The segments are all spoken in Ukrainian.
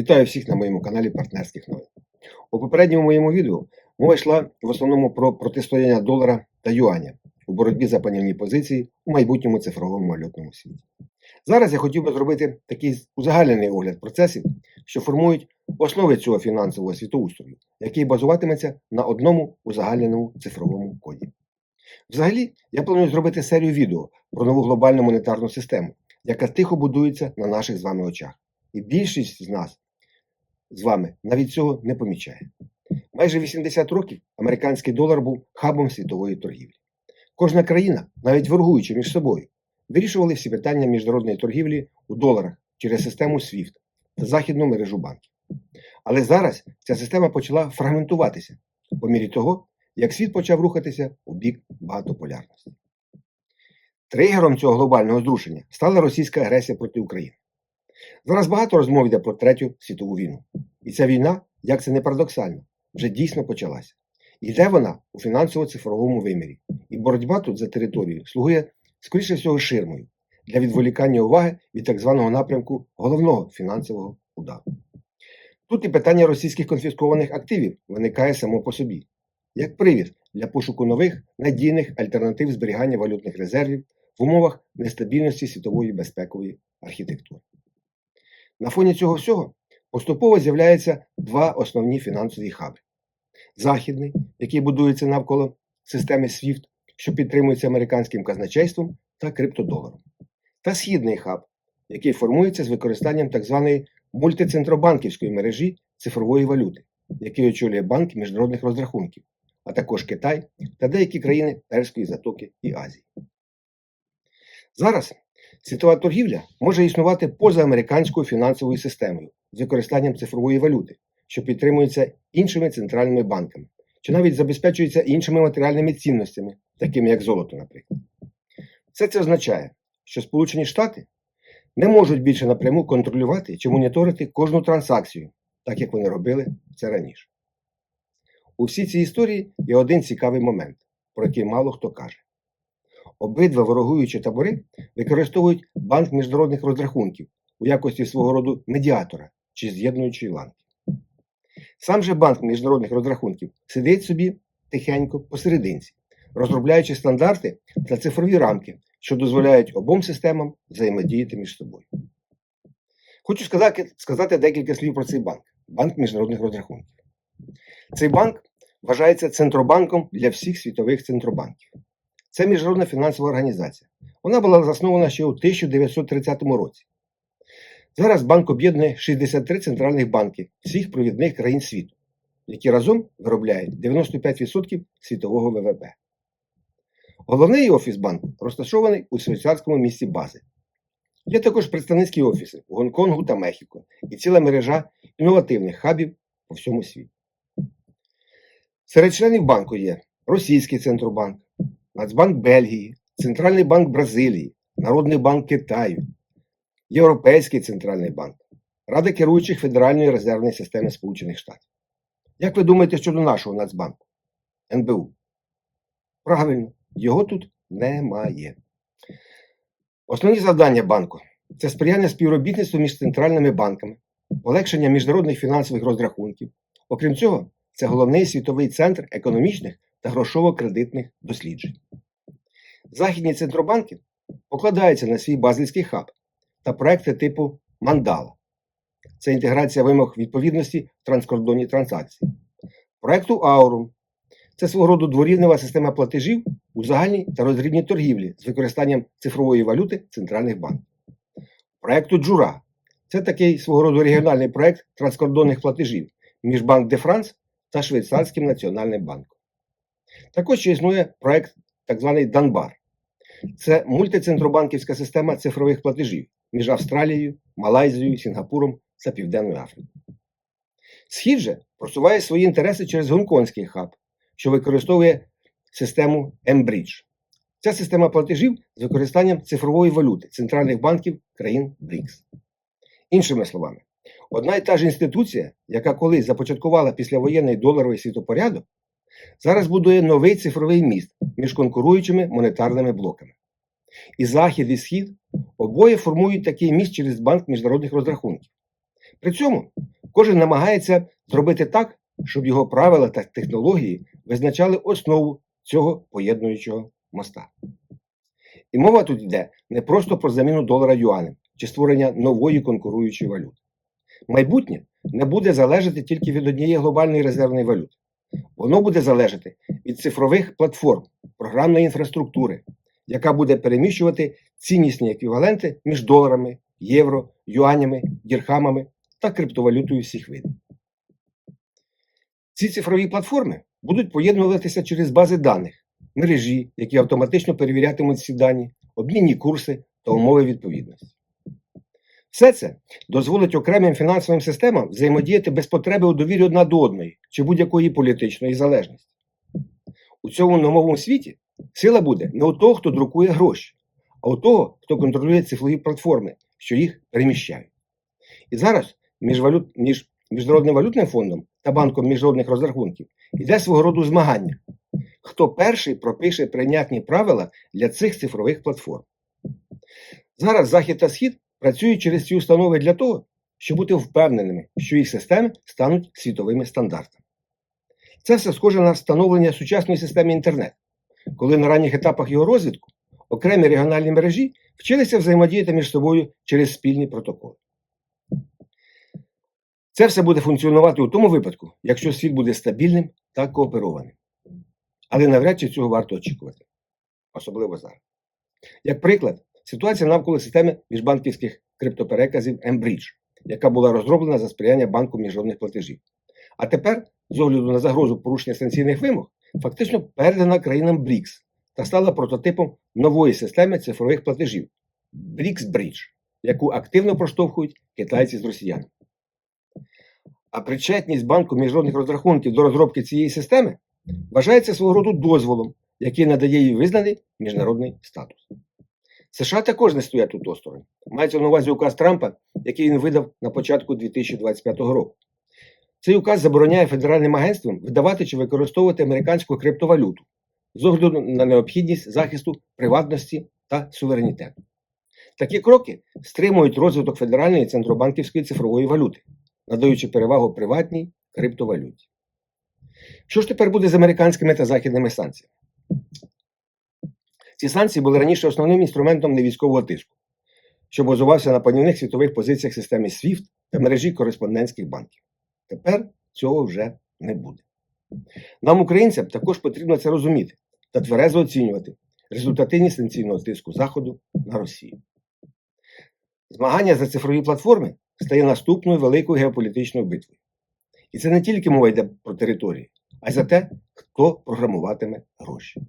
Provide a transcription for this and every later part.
Вітаю всіх на моєму каналі Партнерських новин. У попередньому моєму відео мова йшла в основному про протистояння долара та юаня у боротьбі за панівні позиції у майбутньому цифровому валютному світі. Зараз я хотів би зробити такий узагальнений огляд процесів, що формують основи цього фінансового світоустрою, який базуватиметься на одному узагальненому цифровому коді. Взагалі, я планую зробити серію відео про нову глобальну монетарну систему, яка тихо будується на наших з вами очах. І більшість з нас з вами навіть цього не помічає. Майже 80 років американський долар був хабом світової торгівлі. Кожна країна, навіть воргуючи між собою, вирішували всі питання міжнародної торгівлі у доларах через систему SWIFT та західну мережу банків. Але зараз ця система почала фрагментуватися по мірі того, як світ почав рухатися у бік багатополярності. Тригером цього глобального зрушення стала російська агресія проти України. Зараз багато розмов йде про Третю світову війну. І ця війна, як це не парадоксально, вже дійсно почалася. Йде вона у фінансово-цифровому вимірі, і боротьба тут за територію слугує, скоріше всього, ширмою для відволікання уваги від так званого напрямку головного фінансового удару. Тут і питання російських конфіскованих активів виникає само по собі, як привід для пошуку нових надійних альтернатив зберігання валютних резервів в умовах нестабільності світової безпекової архітектури. На фоні цього всього поступово з'являються два основні фінансові хаби: західний, який будується навколо системи SWIFT, що підтримується американським казначейством та криптодоларом, та східний хаб, який формується з використанням так званої мультицентробанківської мережі цифрової валюти, який очолює банк міжнародних розрахунків, а також Китай та деякі країни Перської затоки і Азії. Зараз Світова торгівля може існувати поза американською фінансовою системою з використанням цифрової валюти, що підтримується іншими центральними банками, чи навіть забезпечується іншими матеріальними цінностями, такими як золото, наприклад. Все це означає, що Сполучені Штати не можуть більше напряму контролювати чи моніторити кожну транзакцію, так як вони робили це раніше. У всій цій історії є один цікавий момент, про який мало хто каже. Обидва ворогуючі табори використовують банк міжнародних розрахунків у якості свого роду медіатора чи з'єднуючої ланки. Сам же банк міжнародних розрахунків сидить собі тихенько посерединці, розробляючи стандарти та цифрові рамки, що дозволяють обом системам взаємодіяти між собою. Хочу сказати, сказати декілька слів про цей банк банк міжнародних розрахунків. Цей банк вважається центробанком для всіх світових центробанків. Це міжнародна фінансова організація. Вона була заснована ще у 1930 році. Зараз банк об'єднує 63 центральних банки всіх провідних країн світу, які разом виробляють 95% світового ВВП. Головний офіс банку розташований у швейцарському місті Бази. Є також представницькі офіси у Гонконгу та Мехіко і ціла мережа інновативних хабів по всьому світу. Серед членів банку є Російський центробанк, Нацбанк Бельгії, Центральний банк Бразилії, Народний банк Китаю, Європейський центральний банк, Рада керуючих Федеральної резервної системи Сполучених Штатів. Як ви думаєте щодо нашого Нацбанку? НБУ? Правильно, його тут немає. Основні завдання банку це сприяння співробітництву між центральними банками, полегшення міжнародних фінансових розрахунків. Окрім цього, це головний світовий центр економічних та грошово-кредитних досліджень. Західні центробанки покладаються на свій базильський хаб та проекти типу Мандала. Це інтеграція вимог відповідності в транскордонні транзакції. Проекту Аурум це свого роду дворівнева система платежів у загальній та розрібній торгівлі з використанням цифрової валюти центральних банків. Проекту Джура це такий свого роду регіональний проект транскордонних платежів між Банк де Франс та Швейцарським національним банком. Також ще існує проект так званий Данбар. Це мультицентробанківська система цифрових платежів між Австралією, Малайзією, Сінгапуром та Південною Африкою. Схід же просуває свої інтереси через гонконгський хаб, що використовує систему M-Bridge. Ця система платежів з використанням цифрової валюти центральних банків країн БРІКС. Іншими словами, одна і та ж інституція, яка колись започаткувала післявоєнний доларовий світопорядок, зараз будує новий цифровий міст між конкуруючими монетарними блоками. І Захід, і Схід обоє формують такий міст через банк міжнародних розрахунків. При цьому кожен намагається зробити так, щоб його правила та технології визначали основу цього поєднуючого моста. І мова тут йде не просто про заміну долара юанем чи створення нової конкуруючої валюти. Майбутнє не буде залежати тільки від однієї глобальної резервної валюти. Воно буде залежати від цифрових платформ, програмної інфраструктури, яка буде переміщувати ціннісні еквіваленти між доларами, євро, юанями, дірхамами та криптовалютою всіх видів. Ці цифрові платформи будуть поєднуватися через бази даних, мережі, які автоматично перевірятимуть ці дані, обмінні курси та умови відповідності. Все це дозволить окремим фінансовим системам взаємодіяти без потреби у довірі одна до одної чи будь-якої політичної залежності. У цьому новому світі сила буде не у того, хто друкує гроші, а у того, хто контролює цифрові платформи, що їх переміщають. І зараз між, валют, між Міжнародним валютним фондом та банком міжнародних розрахунків йде свого роду змагання. Хто перший пропише прийнятні правила для цих цифрових платформ? Зараз Захід та Схід працюють через ці установи для того, щоб бути впевненими, що їх системи стануть світовими стандартами. Це все схоже на встановлення сучасної системи інтернет, коли на ранніх етапах його розвитку окремі регіональні мережі вчилися взаємодіяти між собою через спільні протоколи. Це все буде функціонувати у тому випадку, якщо світ буде стабільним та кооперованим. Але навряд чи цього варто очікувати, особливо зараз. Як приклад, ситуація навколо системи міжбанківських криптопереказів MBridge, яка була розроблена за сприяння банку міжнародних платежів. А тепер, з огляду на загрозу порушення санкційних вимог, фактично передана країнам БРІКС та стала прототипом нової системи цифрових платежів BRICS Bridge, яку активно проштовхують китайці з росіянами. А причетність банку міжнародних розрахунків до розробки цієї системи вважається свого роду дозволом, який надає їй визнаний міжнародний статус. США також не стоять тут осторонь. Мається на увазі указ Трампа, який він видав на початку 2025 року. Цей указ забороняє федеральним агентствам видавати чи використовувати американську криптовалюту з огляду на необхідність захисту приватності та суверенітету. Такі кроки стримують розвиток федеральної центробанківської цифрової валюти, надаючи перевагу приватній криптовалюті. Що ж тепер буде з американськими та західними санкціями? Ці санкції були раніше основним інструментом невійськового тиску, що базувався на панівних світових позиціях системи SWIFT та мережі кореспондентських банків. Тепер цього вже не буде. Нам, українцям, також потрібно це розуміти та тверезо оцінювати результативність санкційного тиску Заходу на Росію. Змагання за цифрові платформи стає наступною великою геополітичною битвою. І це не тільки мова йде про території, а й за те, хто програмуватиме гроші.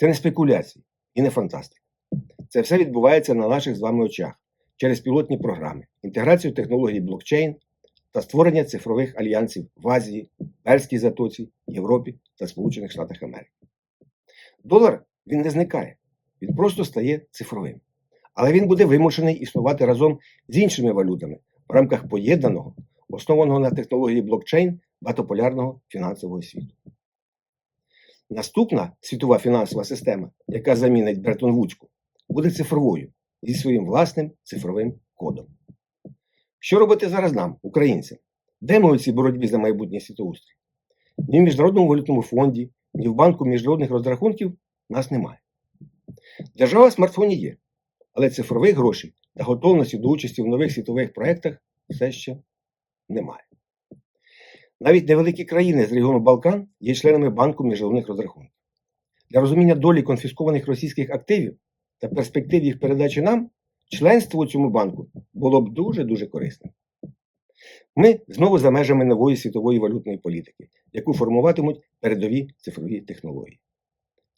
Це не спекуляції і не фантастика. Це все відбувається на наших з вами очах через пілотні програми, інтеграцію технологій блокчейн та створення цифрових альянсів в Азії, Перській Затоці, Європі та Сполучених Штатах Америки. Долар він не зникає, він просто стає цифровим. Але він буде вимушений існувати разом з іншими валютами в рамках поєднаного, основаного на технології блокчейн багатополярного фінансового світу. Наступна світова фінансова система, яка замінить Бреттон-Вудську, буде цифровою зі своїм власним цифровим кодом. Що робити зараз нам, українцям? Де ми у цій боротьбі за майбутнє світоустрій? Ні в Міжнародному валютному фонді, ні в банку міжнародних розрахунків нас немає. Держава в смартфоні є, але цифрових грошей та готовності до участі в нових світових проєктах все ще немає. Навіть невеликі країни з регіону Балкан є членами банку міжнародних розрахунків. Для розуміння долі конфіскованих російських активів та перспектив їх передачі нам, членство у цьому банку було б дуже-дуже корисним. Ми знову за межами нової світової валютної політики, яку формуватимуть передові цифрові технології.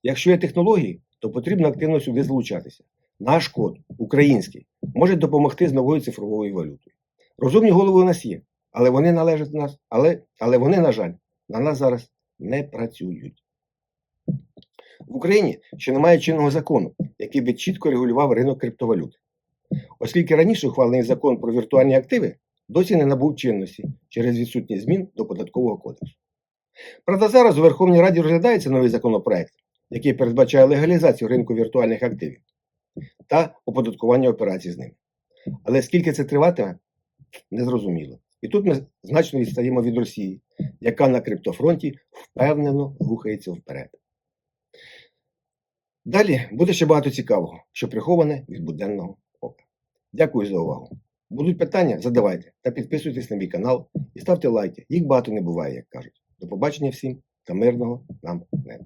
Якщо є технології, то потрібно активно сюди залучатися. Наш код, український, може допомогти з новою цифровою валютою. Розумні голови у нас є, але вони належать нас, але, але вони, на жаль, на нас зараз не працюють. В Україні ще немає чинного закону, який би чітко регулював ринок криптовалют. Оскільки раніше ухвалений закон про віртуальні активи досі не набув чинності через відсутність змін до податкового кодексу. Правда, зараз у Верховній Раді розглядається новий законопроект, який передбачає легалізацію ринку віртуальних активів та оподаткування операцій з ними. Але скільки це триватиме, незрозуміло. І тут ми значно відстаємо від Росії, яка на криптофронті впевнено рухається вперед. Далі буде ще багато цікавого, що приховане від буденного ока. Дякую за увагу. Будуть питання, задавайте та підписуйтесь на мій канал і ставте лайки. Їх багато не буває, як кажуть. До побачення всім та мирного нам неба.